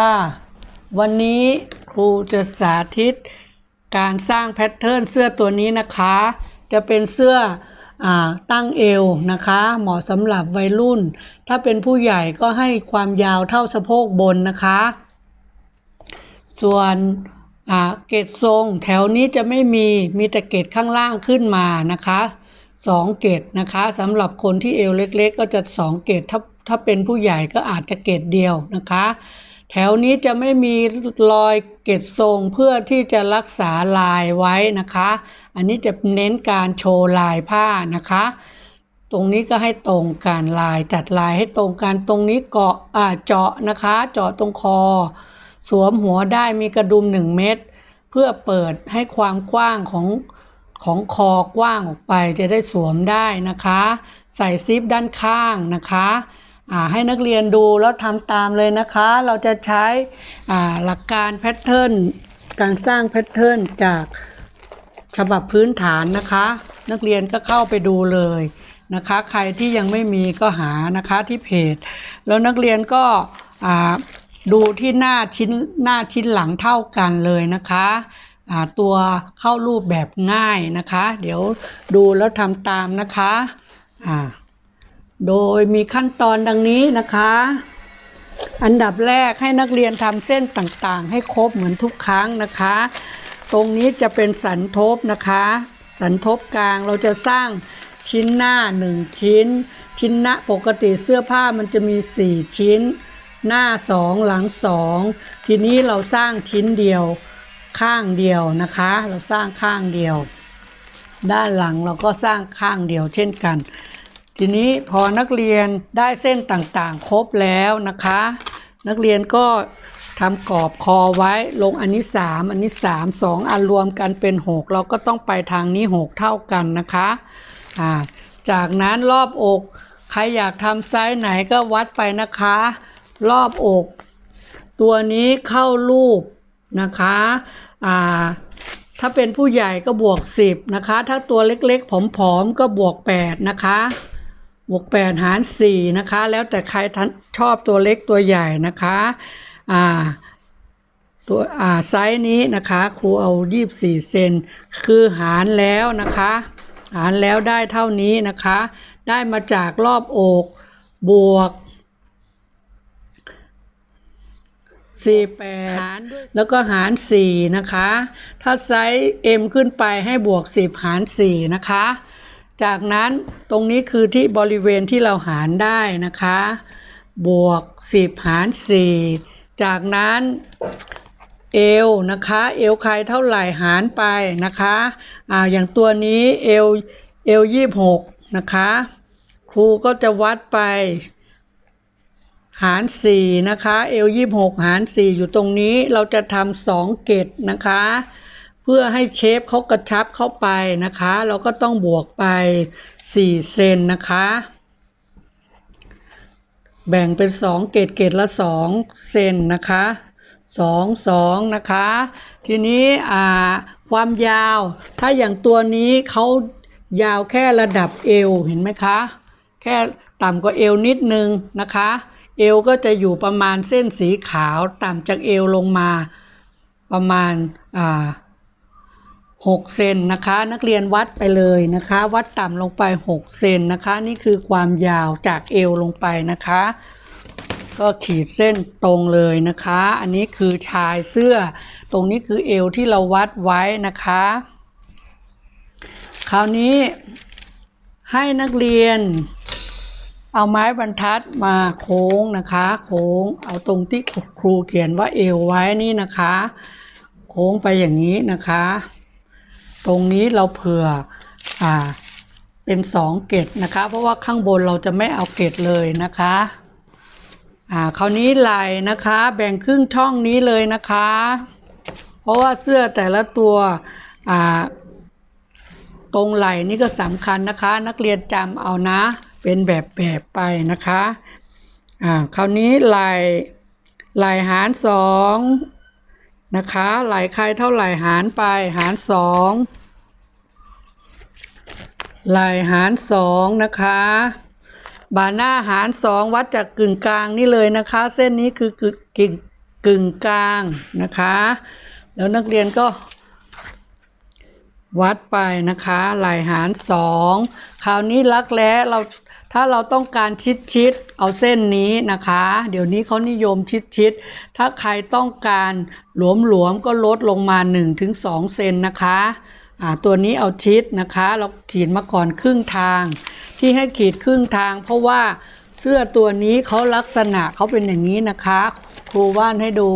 ค่ะวันนี้ครูจะสาธิตการสร้างแพทเทิร์นเสื้อตัวนี้นะคะ จะเป็นเสื้ออตั้งเอวนะคะ เหมาะสำหรับวัยรุ่น ถ้าเป็นผู้ใหญ่ก็ให้ความยาวเท่าสะโพกบนนะคะ ส่วนเกตทรงแถวนี้จะไม่มีมีแต่เกตข้างล่างขึ้นมานะคะสองเกตนะคะสำหรับคนที่เอวเล็ก ๆ ก็จะสองเกตถ้า ถ้าเป็นผู้ใหญ่ก็อาจจะเกตเดียวนะคะ แถวนี้จะไม่มีรอยเกตทรงเพื่อที่จะรักษาลายไว้นะคะ อันนี้จะเน้นการโชว์ลายผ้านะคะ ตรงนี้ก็ให้ตรงการลายจัดลายให้ตรงกันตรงนี้เกาะอ่าเจาะนะคะ เจาะตรงคอ สวมหัวได้มีกระดุมหนึ่งเม็ดเพื่อเปิดให้ความกว้างของของคอกว้างออกไปจะได้สวมได้นะคะ ใส่ซิปด้านข้างนะคะ ให้นักเรียนดูแล้วทำตามเลยนะคะ เราจะใช้หลักการแพทเทิร์นการสร้างแพทเทิร์นจากฉบับพื้นฐานนะคะ นักเรียนก็เข้าไปดูเลยนะคะ ใครที่ยังไม่มีก็หานะคะที่เพจ แล้วนักเรียนก็ดูที่หน้าชิ้นหน้าชิ้นหลังเท่ากันเลยนะคะตัวเข้ารูปแบบง่ายนะคะ เดี๋ยวดูแล้วทำตามนะคะอ่า โดยมีขั้นตอนดังนี้นะคะ อันดับแรกให้นักเรียนทำเส้นต่างๆ ให้ครบเหมือนทุกครั้งนะคะ ตรงนี้จะเป็นสันทบนะคะ สันทบกลางเราจะสร้างชิ้นหน้าหนึ่งชิ้น ชิ้นหน้าปกติเสื้อผ้ามันจะมีสี่ชิ้น หน้าสองหลังสองทีนี้เราสร้างชิ้นเดียวข้างเดียวนะคะ เราสร้างข้างเดียว ด้านหลังเราก็สร้างข้างเดียวเช่นกัน ทีนี้พอนักเรียนได้เส้นต่างๆ ครบแล้วนะคะ นักเรียนก็ทำกรอบคอไว้ลงอันนี้สามอันนี้สามสองอันรวมกันเป็นหกเราก็ต้องไปทางนี้หกเท่ากันนะคะอ่าจากนั้นรอบอก ใครอยากทำไซส์ไหนก็วัดไปนะคะ รอบอก ตัวนี้เข้ารูปนะคะอ่าถ้าเป็นผู้ใหญ่ก็บวก 10 นะคะ ถ้าตัวเล็กๆผอมๆก็บวก 8 นะคะ บวก8หาร4นะคะ แล้วแต่ใครทันชอบตัวเล็กตัวใหญ่นะคะอ่าตัวอ่าไซส์นี้นะคะ ครูเอา24เซนคือหารแล้วนะคะ หารแล้วได้เท่านี้นะคะ ได้มาจากรอบอกบวกสี่แปดแล้วก็หารสี่นะคะ ถ้าไซส์ M ขึ้นไปให้บวกสิบหารสี่นะคะ จากนั้นตรงนี้คือที่บริเวณที่เราหารได้นะคะ บวกสิบหารสี่จากนั้นเอวนะคะ เอวใครเท่าไหร่หารไปนะคะอ่าอย่างตัวนี้เอวเอวยี่หกนะคะ ครูก็จะวัดไป หารสี่นะคะ เอลยี่หกหารสี่อยู่ตรงนี้เราจะทำสองเกตนะคะ เพื่อให้เชฟเขากระชับเข้าไปนะคะ เราก็ต้องบวกไปสี่เซนนะคะ แบ่งเป็นสองเกตเกตละสองเซนนะคะสองสองนะคะ ทีนี้ความยาวถ้าอย่างตัวนี้เขายาวแค่ระดับเอวเห็นไหมคะ แค่ต่ำกว่าเอวนิดนึงนะคะ เอวก็จะอยู่ประมาณเส้นสีขาวต่ำจากเอวลงมาประมาณอ่า หกเซนนะคะ นักเรียนวัดไปเลยนะคะ วัดต่ำลงไปหกเซนนะคะ นี่คือความยาวจากเอวลงไปนะคะ ก็ขีดเส้นตรงเลยนะคะ อันนี้คือชายเสื้อ ตรงนี้คือเอวที่เราวัดไว้นะคะ คราวนี้ให้นักเรียนเอาไม้บรรทัดมาโค้งนะคะ โค้งเอาตรงที่ครูเขียนว่าเอวไว้นี่นะคะ โค้งไปอย่างนี้นะคะ ตรงนี้เราเผื่ออ่าเป็นสองเกตนะคะ เพราะว่าข้างบนเราจะไม่เอาเกตเลยนะคะอ่าคราวนี้ไหลนะคะ แบ่งครึ่งช่องนี้เลยนะคะ เพราะว่าเสื้อแต่ละตัวอ่าตรงไหล่นี่ก็สำคัญนะคะ นักเรียนจำเอานะ เป็นแบบแบบไปนะคะอ่าคราวนี้ไหล่ไหล่หารสอง นะคะไหลใครเท่าไหร่หารไปหารสองไหลหารสองนะคะบาหน้าหารสองวัดจากกึ่งกลางนี่เลยนะคะ เส้นนี้คือกึ่งกึ่งกึ่งกลางนะคะ แล้วนักเรียนก็ วัดไปนะคะไหลหารสองคราวนี้ลักแร้เรา ถ้าเราต้องการชิดชิดๆเอาเส้นนี้นะคะ เดี๋ยวนี้เขานิยมชิดชิดๆถ้าใครต้องการหลวมหลวมๆก็ลดลงมา 1-2 เซนนะคะตัวนี้เอาชิดนะคะ เราขีดมาก่อนครึ่งทาง ที่ให้ขีดครึ่งทาง เพราะว่าเสื้อตัวนี้เขาลักษณะเขาเป็นอย่างนี้นะคะ ครูว่านให้ดู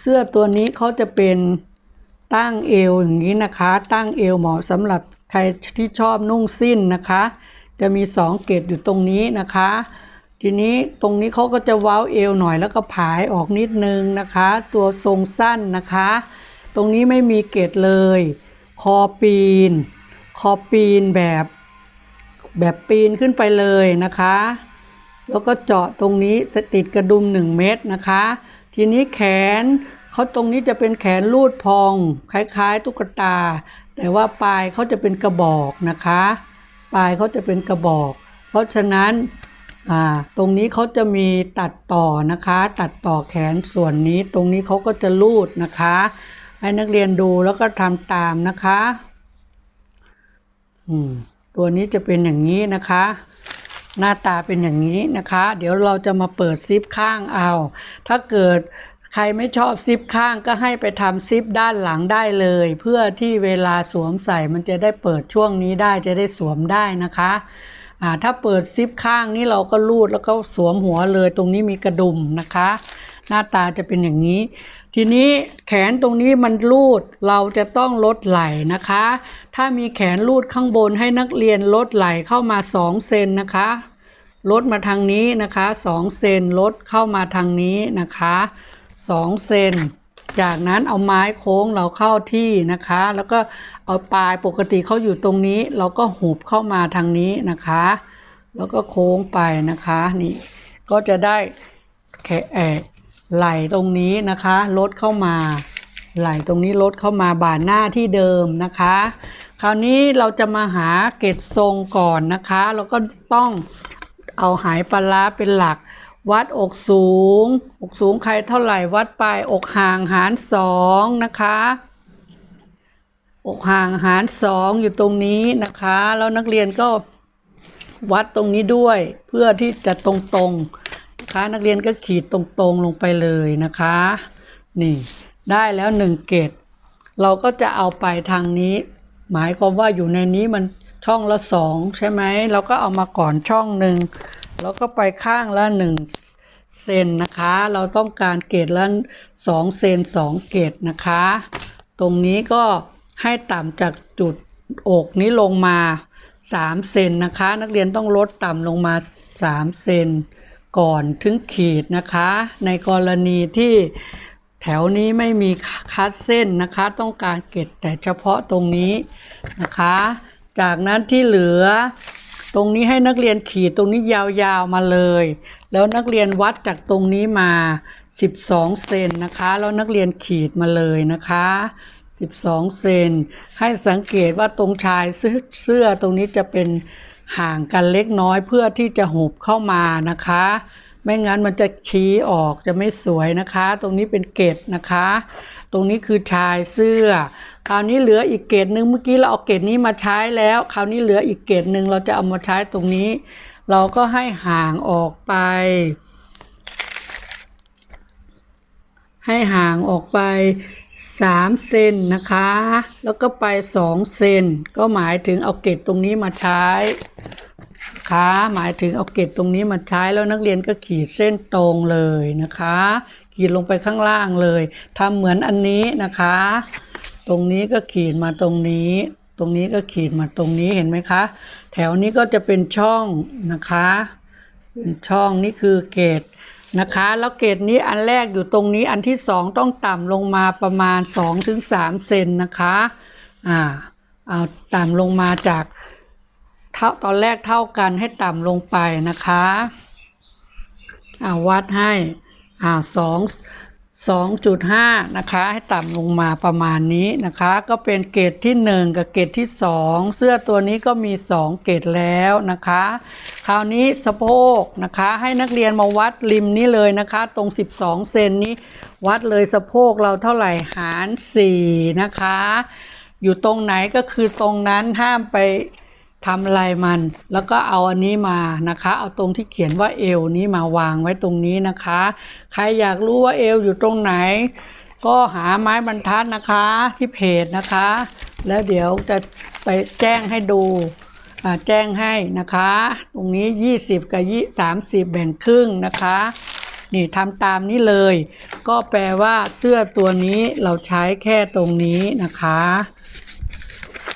เสื้อตัวนี้เขาจะเป็นตั้งเอวอย่างนี้นะคะ ตั้งเอวเหมาะสำหรับใครที่ชอบนุ่งสิ้นนะคะ จะมีสองเกตอยู่ตรงนี้นะคะ ทีนี้ตรงนี้เขาก็จะเว้าเอวหน่อยแล้วก็ผายออกนิดนึงนะคะ ตัวทรงสั้นนะคะ ตรงนี้ไม่มีเกตเลย คอปีน คอปีนแบบแบบปีนขึ้นไปเลยนะคะ แล้วก็เจาะตรงนี้ติดกระดุม 1 เม็ดนะคะ ทีนี้แขนเขาตรงนี้จะเป็นแขนลูดพอง คล้ายๆ ตุ๊กตา แต่ว่าปลายเขาจะเป็นกระบอกนะคะ ปลายเขาจะเป็นกระบอก เพราะฉะนั้นตรงนี้เขาจะมีตัดต่อนะคะ ตัดต่อแขนส่วนนี้ตรงนี้เขาก็จะลูดนะคะ ให้นักเรียนดูแล้วก็ทำตามนะคะตัวนี้จะเป็นอย่างนี้นะคะ หน้าตาเป็นอย่างนี้นะคะ เดี๋ยวเราจะมาเปิดซิปข้างเอา ถ้าเกิด ใครไม่ชอบซิปข้างก็ให้ไปทำซิปด้านหลังได้เลย เพื่อที่เวลาสวมใส่มันจะได้เปิดช่วงนี้ได้จะได้สวมได้นะคะอ่าถ้าเปิดซิปข้างนี้เราก็ลูดแล้วก็สวมหัวเลยตรงนี้มีกระดุมนะคะ หน้าตาจะเป็นอย่างนี้ ทีนี้แขนตรงนี้มันรูดเราจะต้องลดไหล่นะคะ ถ้ามีแขนรูดข้างบนให้นักเรียนลดไหล่เข้ามา2เซนนะคะลดมาทางนี้นะคะ2เซนลดเข้ามาทางนี้นะคะ 2เซนจากนั้นเอาไม้โค้งเราเข้าที่นะคะ แล้วก็เอาปลายปกติเขาอยู่ตรงนี้ เราก็หุบเข้ามาทางนี้นะคะ แล้วก็โค้งไปนะคะนี่ก็จะได้แขเอไหลตรงนี้นะคะลดเข้ามา ไหลตรงนี้ลดเข้ามาบ่าหน้าที่เดิมนะคะ คราวนี้เราจะมาหาเกตทรงก่อนนะคะแล้วก็ต้องเอาหายปลาร้าเป็นหลัก วัดอกสูง อกสูงใครเท่าไหร่วัดไปอกห่างหารสองนะคะ อกห่างหารสองอยู่ตรงนี้นะคะ แล้วนักเรียนก็วัดตรงนี้ด้วยเพื่อที่จะตรงๆนะคะนักเรียนก็ขีดตรงๆลงไปเลยนะคะ นี่ได้แล้วหนึ่งเกตเราก็จะเอาไปทางนี้ หมายความว่าอยู่ในนี้มันช่องละสองใช่ไหมเราก็เอามาก่อนช่องหนึ่ง แล้วก็ไปข้างละหนึ่งเซนนะคะ เราต้องการเกตละสองเซนสองเกตนะคะ ตรงนี้ก็ให้ต่ำจากจุดอกนี้ลงมา3เซนนะคะ นักเรียนต้องลดต่ำลงมา3เซนก่อนถึงขีดนะคะ ในกรณีที่แถวนี้ไม่มีคัดเส้นนะคะ ต้องการเก็บแต่เฉพาะตรงนี้นะคะ จากนั้นที่เหลือ ตรงนี้ให้นักเรียนขีดตรงนี้ยาวๆมาเลย แล้วนักเรียนวัดจากตรงนี้มา 12 เซนนะคะ แล้วนักเรียนขีดมาเลยนะคะ 12 เซนให้สังเกตว่าตรงชายเสื้อตรงนี้จะเป็นห่างกันเล็กน้อยเพื่อที่จะหุบเข้ามานะคะ ไม่งั้นมันจะชี้ออกจะไม่สวยนะคะ ตรงนี้เป็นเกตนะคะ ตรงนี้คือชายเสื้อ คราวนี้เหลืออีกเกตหนึ่งเมื่อกี้เราเอาเกตนี้มาใช้แล้ว คราวนี้เหลืออีกเกตหนึ่งเราจะเอามาใช้ตรงนี้ เราก็ให้ห่างออกไป ให้ห่างออกไป3เซนนะคะ แล้วก็ไป2เซนก็หมายถึงเอาเกตตรงนี้มาใช้ะคะหมายถึงเอาเกตตรงนี้มาใช้แล้วนักเรียนก็ขีดเส้นตรงเลยนะคะ ขีดลงไปข้างล่างเลยทำเหมือนอันนี้นะคะ ตรงนี้ก็ขีดมาตรงนี้ ตรงนี้ก็ขีดมาตรงนี้เห็นไหมคะ แถวนี้ก็จะเป็นช่องนะคะเป็นช่องนี่คือเกตนะคะ แล้วเกตนี้อันแรกอยู่ตรงนี้อันที่สองต้องต่ำลงมาประมาณ2-3ถึงเซนนะคะอ่าเอาต่ำลงมาจากเท่าตอนแรกเท่ากันให้ต่ำลงไปนะคะอ่าวัดให้อ่าสอง สองจุดห้านะคะให้ต่ำลงมาประมาณนี้นะคะ ก็เป็นเกรดที่หนึ่งกับเกรดที่สองเสื้อตัวนี้ก็มีสองเกรดแล้วนะคะ คราวนี้สะโพกนะคะให้นักเรียนมาวัดริมนี้เลยนะคะ ตรง 12 เซนนี้ วัดเลยสะโพกเราเท่าไหร่หาร 4 นะคะ อยู่ตรงไหนก็คือตรงนั้นห้ามไป ทำอะไรมัน แล้วก็เอาอันนี้มานะคะ เอาตรงที่เขียนว่าเอวนี้มาวางไว้ตรงนี้นะคะ ใครอยากรู้ว่าเอวอยู่ตรงไหน ก็หาไม้บรรทัดนะคะที่เพจนะคะ แล้วเดี๋ยวจะไปแจ้งให้ดูแจ้งให้นะคะ ตรงนี้ 20 กับยี่30แบ่งครึ่งนะคะ นี่ทำตามนี้เลย ก็แปลว่าเสื้อตัวนี้เราใช้แค่ตรงนี้นะคะ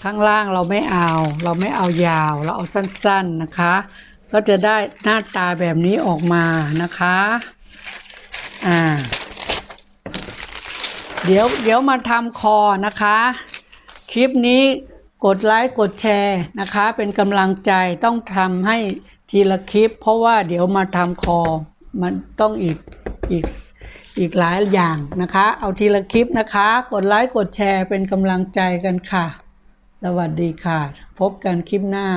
ข้างล่างเราไม่เอา เราไม่เอายาว เราเอาสั้นๆนะคะ ก็จะได้หน้าตาแบบนี้ออกมานะคะ อ่า เดี๋ยวเดี๋ยวมาทำคอนะคะ คลิปนี้กดไลค์กดแชร์นะคะ เป็นกำลังใจต้องทำให้ทีละคลิป เพราะว่าเดี๋ยวมาทำคอ มันต้องอีกอีกอีกหลายอย่างนะคะ เอาทีละคลิปนะคะ กดไลค์ กดแชร์เป็นกำลังใจกันค่ะ สวัสดีค่ะ พบกันคลิปหน้า